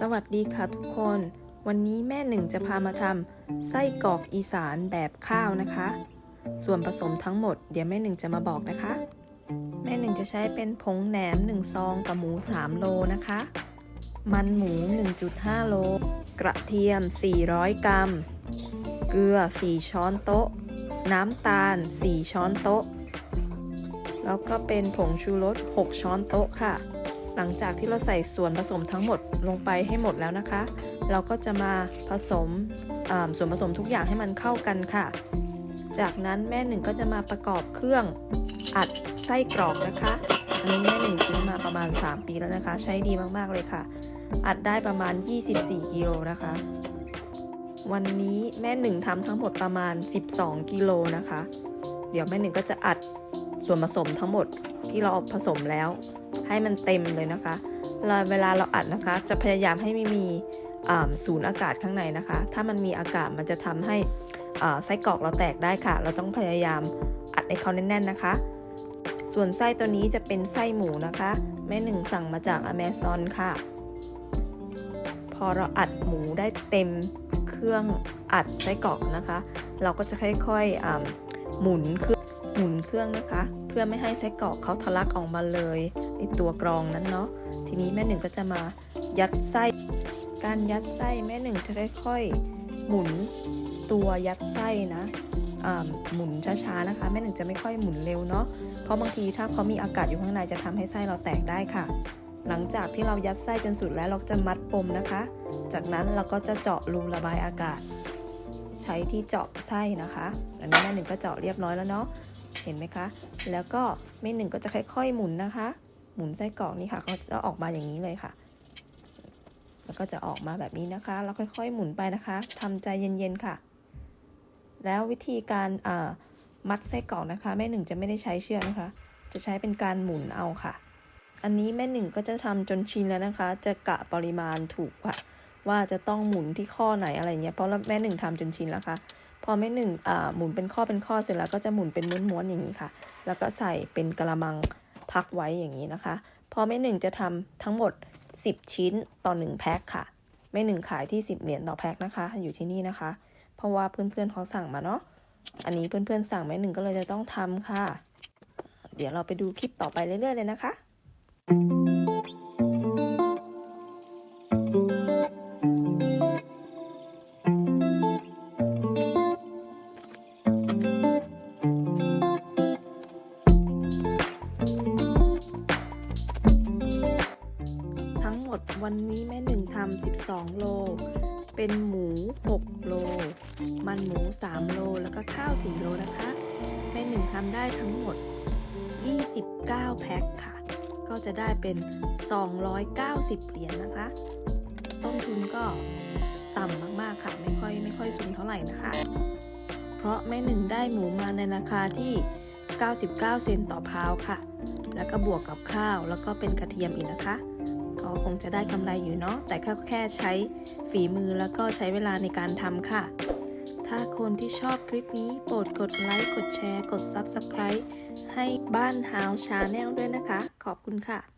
สวัสดีค่ะทุกคน วันนี้แม่หนึ่งจะพามาทำไส้กรอกอีสานแบบข้าวนะคะ ส่วนผสมทั้งหมดเดี๋ยวแม่หนึ่งจะมาบอกนะคะ แม่หนึ่งจะใช้เป็นผงแหนม 1 ซองกับหมู 3 โลนะคะ มันหมู 1.5 โล กระเทียม 400 กรัม เกลือ 4 ช้อนโต๊ะ น้ำตาล 4 ช้อนโต๊ะ แล้วก็เป็นผงชูรส 6 ช้อนโต๊ะค่ะ หลังจากที่เราใส่ส่วนผสมทั้งหมดลงไปให้หมดแล้วนะคะ เราก็จะมาผสมส่วนผสมทุกอย่างให้มันเข้ากันค่ะ จากนั้นแม่หนึ่งก็จะมาประกอบเครื่องอัดไส้กรอกนะคะ อันนี้แม่หนึ่งซื้อมาประมาณ 3 ปีแล้วนะคะ ใช้ดีมากๆเลยค่ะ อัดได้ประมาณ 24กิโลนะคะ วันนี้แม่หนึ่งทำทั้งหมดประมาณ 12กิโลนะคะ เดี๋ยวแม่หนึ่งก็จะอัดส่วนผสมทั้งหมดที่เราผสมแล้ว ให้มันเต็มเลยนะคะเวลาเราอัดนะคะ จะพยายามให้ไม่มีศูนย์อากาศข้างในนะคะ ถ้ามันมีอากาศมันจะทำให้ไส้กรอกเราแตกได้ค่ะ เราต้องพยายามอัดให้เขาแน่นๆนะคะ ส่วนไส้ตัวนี้จะเป็นไส้หมูนะคะ แม่หนึ่งสั่งมาจากอเมซอนค่ะ พอเราอัดหมูได้เต็มเครื่องอัดไส้กรอกนะคะ เราก็จะค่อยๆหมุนเครื่อง หมุนเครื่องนะคะ เพื่อไม่ให้ไส้กรอกเขาทะลักออกมาเลยไอตัวกรองนั้นเนาะทีนี้แม่หนึ่งก็จะมายัดไส้ การยัดไส้แม่หนึ่งจะค่อยๆหมุนตัวยัดไส้นะหมุนช้าๆนะคะ แม่หนึ่งจะไม่ค่อยหมุนเร็วเนาะเพราะบางทีถ้าเขามีอากาศอยู่ข้างในจะทำให้ไส้เราแตกได้ค่ะ หลังจากที่เรายัดไส้จนสุดแล้วเราจะมัดปมนะคะ จากนั้นเราก็จะเจาะรูระบายอากาศ ใช้ที่เจาะไส้นะคะอันนี้แม่หนึ่งก็เจาะเรียบร้อยแล้วเนาะ เห็นไหมคะ แล้วก็แม่หนึ่งก็จะค่อยๆหมุนนะคะ หมุนไส้กรอกนี่ค่ะเขาจะออกมาอย่างนี้เลยค่ะ แล้วก็จะออกมาแบบนี้นะคะ แล้วค่อยๆ หมุนไปนะคะทำใจเย็นๆค่ะ แล้ววิธีการมัดไส้กรอกนะคะ แม่หนึ่งจะไม่ได้ใช้เชือกนะคะ จะใช้เป็นการหมุนเอาค่ะ อันนี้แม่หนึ่งก็จะทำจนชินแล้วนะคะ จะกะปริมาณถูกค่ะ ว่าจะต้องหมุนที่ข้อไหนอะไรเงี้ย เพราะแม่หนึ่งทำจนชินแล้วค่ะ พอแม่หนึ่งหมุนเป็นข้อเป็นข้อเสร็จแล้วก็จะหมุนเป็นม้วนๆอย่างนี้ค่ะ แล้วก็ใส่เป็นกระมังพักไว้อย่างนี้นะคะ พอแม่หนึ่งจะทำทั้งหมด 10 ชิ้นต่อ 1 แพ็คค่ะแม่หนึ่งขายที่ 10 เหรียญต่อแพ็คนะคะ อยู่ที่นี่นะคะ เพราะว่าเพื่อนๆเขาสั่งมาเนาะ อันนี้เพื่อนๆสั่งแม่หนึ่งก็เลยจะต้องทำค่ะ เดี๋ยวเราไปดูคลิปต่อไปเรื่อยๆเลยนะคะ วันนี้แม่หนึ่งทำ12 โล เป็นหมู 6 โล มันหมู 3 โล แล้วก็ข้าว 4 โลนะคะ แม่หนึ่งทำได้ทั้งหมด 29 แพ็คค่ะ ก็จะได้เป็น 290 เหรียญนะคะ ต้นทุนก็ต่ำมากๆค่ะ ไม่ค่อยไม่ค่อยสูงเท่าไหร่นะคะ เพราะแม่หนึ่งได้หมูมาในราคาที่ 99 เซนต์ต่อพาวค่ะ แล้วก็บวกกับข้าว แล้วก็เป็นกระเทียมอีกนะคะ ก็คงจะได้กำไรอยู่เนาะแต่ก็แค่ใช้ฝีมือแล้วก็ใช้เวลาในการทำค่ะ ถ้าคนที่ชอบคลิปนี้โปรดกดไลค์ กดแชร์ กด Subscribe ให้บ้าน House Channel ด้วยนะคะ ขอบคุณค่ะ